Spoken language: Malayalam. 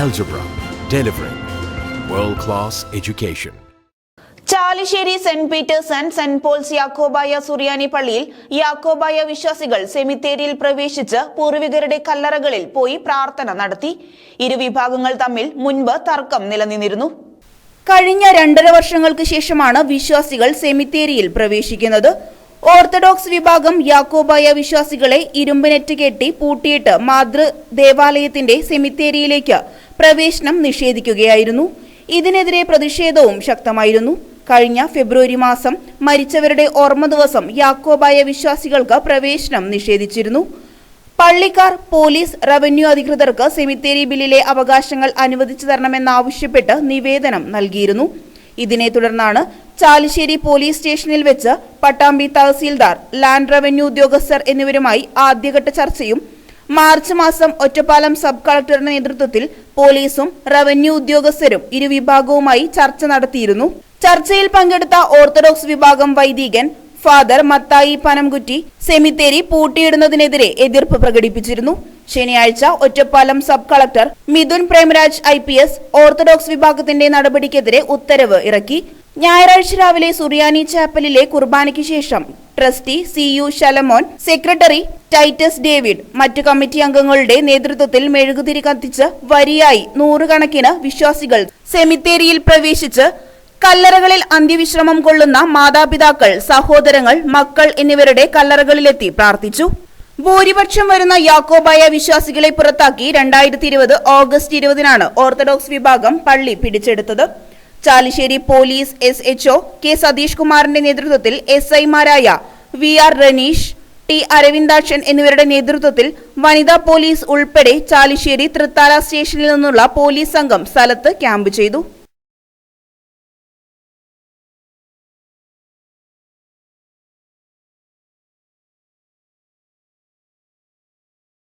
Algebra, delivering world class education. Chalissery saint Peter's and saint Paul's Yakobaya Suriyani പള്ളിയിൽ യാക്കോബായ വിശ്വാസികൾ സെമിത്തേരിയിൽ പ്രവേശിച്ച് പൂർവികരുടെ കല്ലറകളിൽ പോയി പ്രാർത്ഥന നടത്തി. ഇരുവിഭാഗങ്ങൾ തമ്മിൽ മുൻപ് തർക്കം നിലനിന്നിരുന്നു. കഴിഞ്ഞ രണ്ടര വർഷങ്ങൾക്ക് ശേഷമാണ് വിശ്വാസികൾ സെമിത്തേരിയിൽ പ്രവേശിക്കുന്നത്. ഓർത്തഡോക്സ് വിഭാഗം യാക്കോബായ വിശ്വാസികളെ ഇരുമ്പ് നെറ്റ് കെട്ടി പൂട്ടിയിട്ട് മാതൃ ദേവാലയത്തിന്റെ സെമിത്തേരിയിലേക്ക് പ്രവേശനം നിഷേധിക്കുകയായിരുന്നു. ഇതിനെതിരെ പ്രതിഷേധവും ശക്തമായിരുന്നു. കഴിഞ്ഞ ഫെബ്രുവരി മാസം മരിച്ചവരുടെ ഓർമ്മ ദിവസം യാക്കോബായ വിശ്വാസികൾക്ക് പ്രവേശനം നിഷേധിച്ചിരുന്നു. പള്ളിക്കാർ പോലീസ് റവന്യൂ അധികൃതർക്ക് സെമിത്തേരി ബില്ലിലെ അവകാശങ്ങൾ അനുവദിച്ചു തരണമെന്നാവശ്യപ്പെട്ട് നിവേദനം നൽകിയിരുന്നു. ഇതിനെ തുടർന്നാണ് ചാലിശ്ശേരി പോലീസ് സ്റ്റേഷനിൽ വെച്ച് പട്ടാമ്പി തഹസീൽദാർ ലാൻഡ് റവന്യൂ ഉദ്യോഗസ്ഥർ എന്നിവരുമായി ആദ്യഘട്ട ചർച്ചയും മാർച്ച് മാസം ഒറ്റപ്പാലം സബ് കളക്ടറുടെ നേതൃത്വത്തിൽ പോലീസും റവന്യൂ ഉദ്യോഗസ്ഥരും ഇരുവിഭാഗവുമായി ചർച്ച നടത്തിയിരുന്നു. ചർച്ചയിൽ പങ്കെടുത്ത ഓർത്തഡോക്സ് വിഭാഗം വൈദികൻ ഫാദർ മത്തായി പനംകുറ്റി സെമിത്തേരി പൂട്ടിയിടുന്നതിനെതിരെ എതിർപ്പ് പ്രകടിപ്പിച്ചിരുന്നു. ശനിയാഴ്ച Ottapalam sub collector Mithun Premaraj I P S orthodox വിഭാഗത്തിന്റെ നടപടിക്കെതിരെ ഉത്തരവ് ഇറക്കി. ഞായറാഴ്ച രാവിലെ സുറിയാനി ചാപ്പലിലെ കുർബാനയ്ക്ക് ശേഷം trustee C U Shalamon secretary Titus David മറ്റു കമ്മിറ്റി അംഗങ്ങളുടെ നേതൃത്വത്തിൽ മെഴുകുതിരി കത്തിച്ച് വരിയായി നൂറുകണക്കിന് വിശ്വാസികൾ സെമിത്തേരിയിൽ പ്രവേശിച്ച് കല്ലറകളിൽ അന്ത്യവിശ്രമം കൊള്ളുന്ന മാതാപിതാക്കൾ സഹോദരങ്ങൾ മക്കൾ എന്നിവരുടെ കല്ലറകളിലെത്തി പ്രാർത്ഥിച്ചു. ഭൂരിപക്ഷം വരുന്ന യാക്കോബായ വിശ്വാസികളെ പുറത്താക്കി രണ്ടായിരത്തി ഇരുപത് ഓഗസ്റ്റ് ഇരുപതിനാണ് ഓർത്തഡോക്സ് വിഭാഗം പള്ളി പിടിച്ചെടുത്തത്. Chalissery police S HO K Satheesh കുമാറിന്റെ നേതൃത്വത്തിൽ എസ് ഐമാരായ V R Raneesh T Aravindakshan എന്നിവരുടെ നേതൃത്വത്തിൽ വനിതാ പോലീസ് ഉൾപ്പെടെ ചാലിശ്ശേരി തൃത്താല സ്റ്റേഷനിൽ നിന്നുള്ള പോലീസ് സംഘം സ്ഥലത്ത് ക്യാമ്പ് ചെയ്തു.